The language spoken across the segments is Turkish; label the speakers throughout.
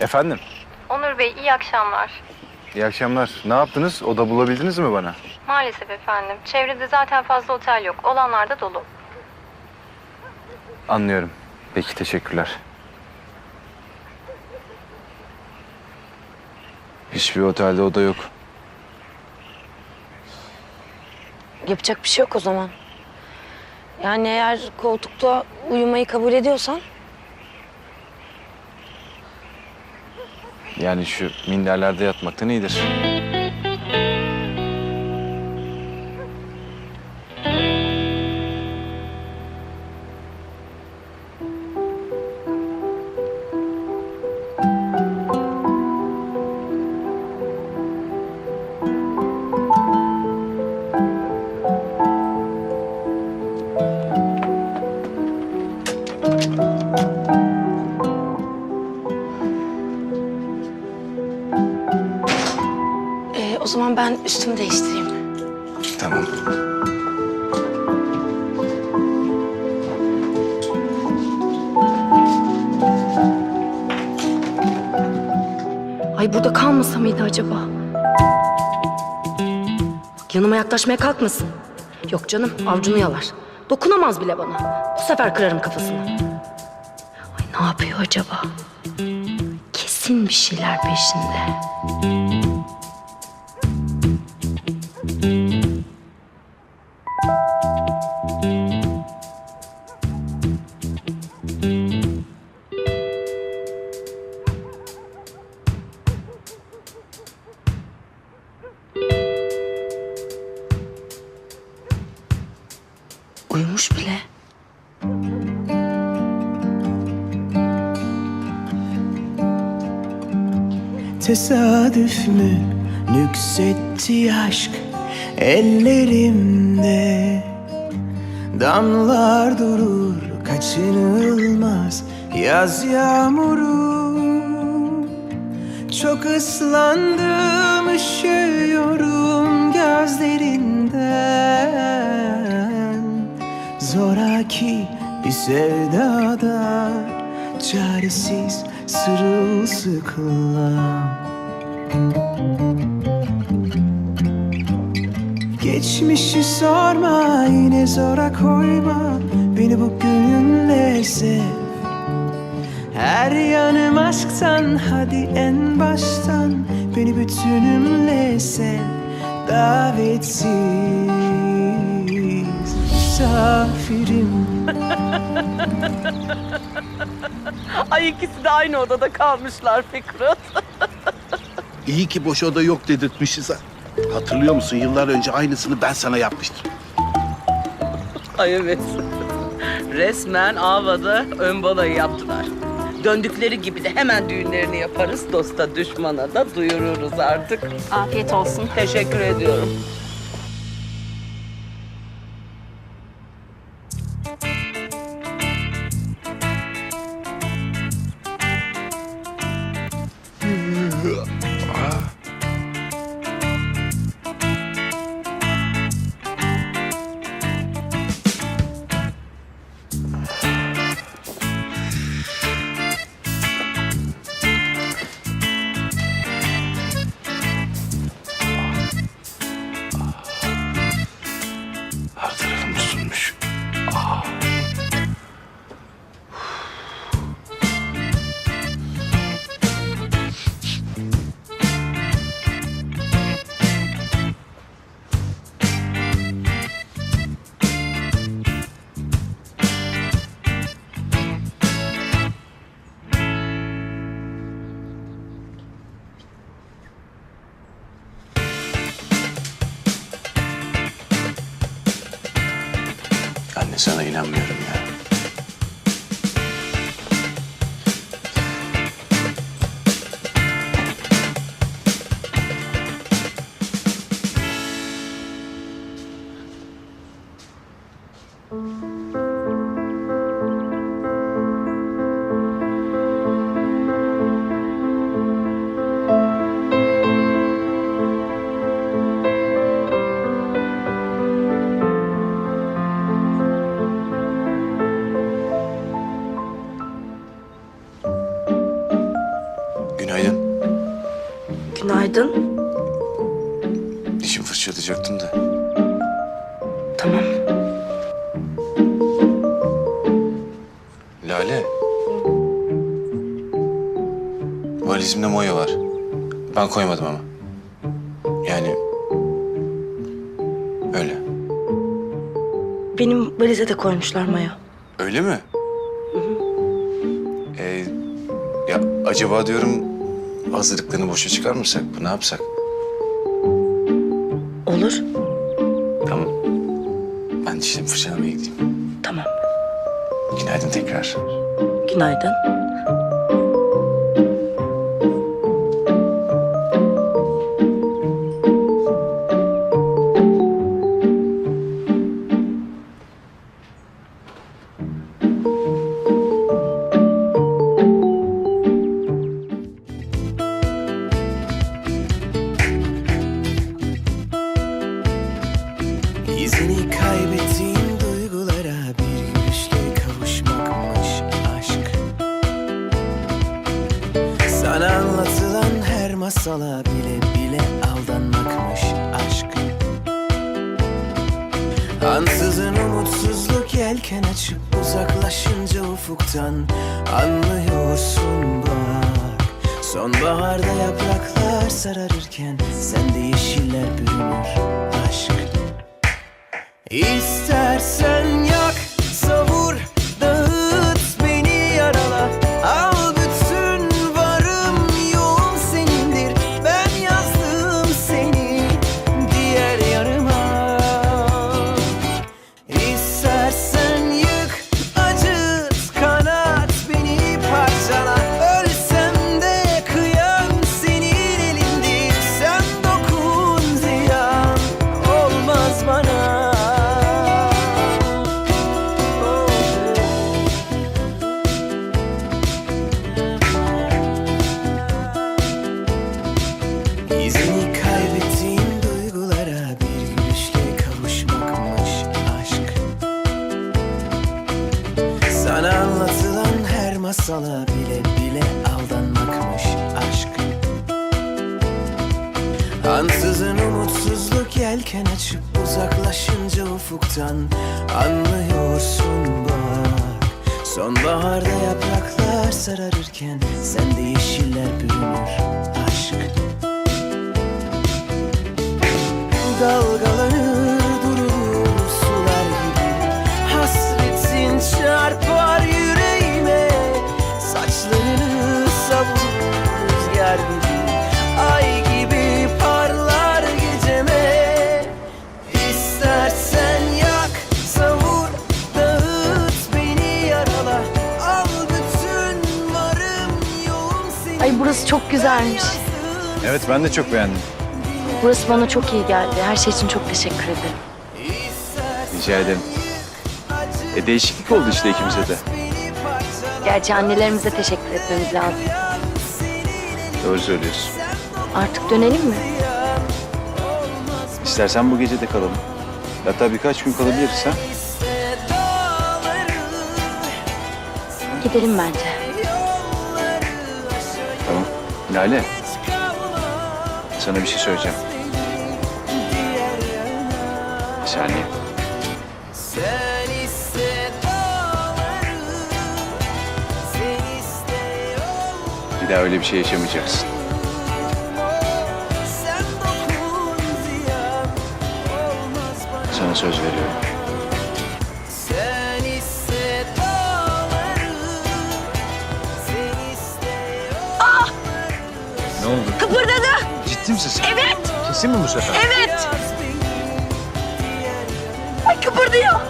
Speaker 1: Efendim?
Speaker 2: Onur Bey iyi akşamlar.
Speaker 1: İyi akşamlar. Ne yaptınız? Oda bulabildiniz mi bana?
Speaker 2: Maalesef efendim. Çevrede zaten fazla otel yok. Olanlar da dolu.
Speaker 1: Anlıyorum. Peki teşekkürler. Hiçbir otelde oda yok.
Speaker 3: Yapacak bir şey yok o zaman. Yani eğer koltukta uyumayı kabul ediyorsan
Speaker 1: Yani şu minderlerde yatmaktan iyidir.
Speaker 3: Zaman ben üstümü değiştireyim.
Speaker 1: Tamam.
Speaker 3: Ay burada kalmasa mıydı acaba? Bak yanıma yaklaşmaya kalkmasın. Yok canım avcunu yalar. Dokunamaz bile bana. Bu sefer kırarım kafasını. Ay ne yapıyor acaba? Kesin bir şeyler peşinde. Uyumuş bile.
Speaker 4: Tesadüf mü nüksetti aşk ellerimde. Damlar durur kaçınılmaz yaz yağmuru. Çok ıslandım üşüyorum gözlerinden Zoraki bir sevdada Çaresiz sırılsıklam. Geçmişi sorma yine zora koyma Beni bugünle sev. Her yanım aşktan hadi en baştan Beni bütünümle sev Davetsiz misafirim
Speaker 5: Ay ikisi de aynı odada kalmışlar Fikret.
Speaker 6: İyi ki boş oda yok dedirtmişiz ha. Hatırlıyor musun yıllar önce aynısını ben sana yapmıştım.
Speaker 5: Ay evet. Resmen Ava'da ön balayı yaptılar. Döndükleri gibi de hemen düğünlerini yaparız. Dosta düşmana da duyururuz artık.
Speaker 3: Afiyet olsun.
Speaker 5: Teşekkür ediyorum.
Speaker 1: Anne sana inanmıyorum ya. Günaydın.
Speaker 3: Günaydın.
Speaker 1: Dişimi fırçalayacaktım da.
Speaker 3: Tamam.
Speaker 1: Lale. Valizimde moya var. Ben koymadım ama. Yani... Öyle.
Speaker 3: Benim valize de koymuşlar Maya.
Speaker 1: Öyle mi? Ee, ya acaba diyorum hazırlıklarını boşa çıkarmasak mı? Ne yapsak?
Speaker 3: Olur.
Speaker 1: Tamam. Ben dişlerimi fırçalamaya gideyim.
Speaker 3: Tamam.
Speaker 1: Günaydın tekrar.
Speaker 3: Günaydın.
Speaker 4: Anlatılan her masala bile bile aldanmakmış aşk. Ansızın umutsuzluk yelken açıp uzaklaşınca ufuktan Anlıyorsun bak. Sonbaharda yapraklar sararırken Sende yeşiller bürünür aşk. İstersen Ansızın umutsuzluk yelken açıp uzaklaşınca ufuktan Anlıyorsun bak. Sonbaharda yapraklar sararırken Sende yeşiller bürünür aşk. Dalgalanır
Speaker 3: burası çok güzelmiş.
Speaker 1: Evet ben de çok beğendim.
Speaker 3: Burası bana çok iyi geldi. Her şey için çok teşekkür ederim.
Speaker 1: Rica ederim. E değişiklik oldu işte ikimize de.
Speaker 3: Gerçi annelerimize teşekkür etmemiz lazım.
Speaker 1: Doğru söylüyorsun.
Speaker 3: Artık dönelim mi?
Speaker 1: İstersen bu gece de kalalım. Hatta birkaç gün kalabiliriz ha.
Speaker 3: Gidelim bence.
Speaker 1: Lale. Sana bir şey söyleyeceğim. Bir saniye. Bir daha öyle bir şey yaşamayacaksın. Sana söz veriyorum. Misin sen? Evet. Kesin mi bu sefer?
Speaker 3: Evet. Ay kıpırdıyor.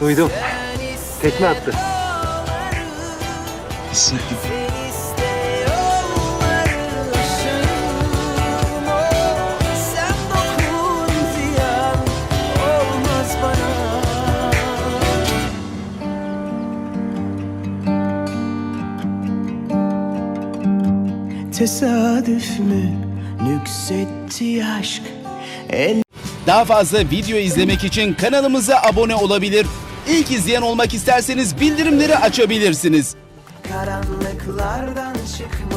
Speaker 1: Duydum. Tekme attı. Hissettim.
Speaker 4: Tesadüf mü nüksetti aşk El
Speaker 7: Daha fazla video izlemek için kanalımıza abone olabilir. İlk izleyen olmak isterseniz bildirimleri açabilirsiniz.
Speaker 4: karanlıklardan çıkmalı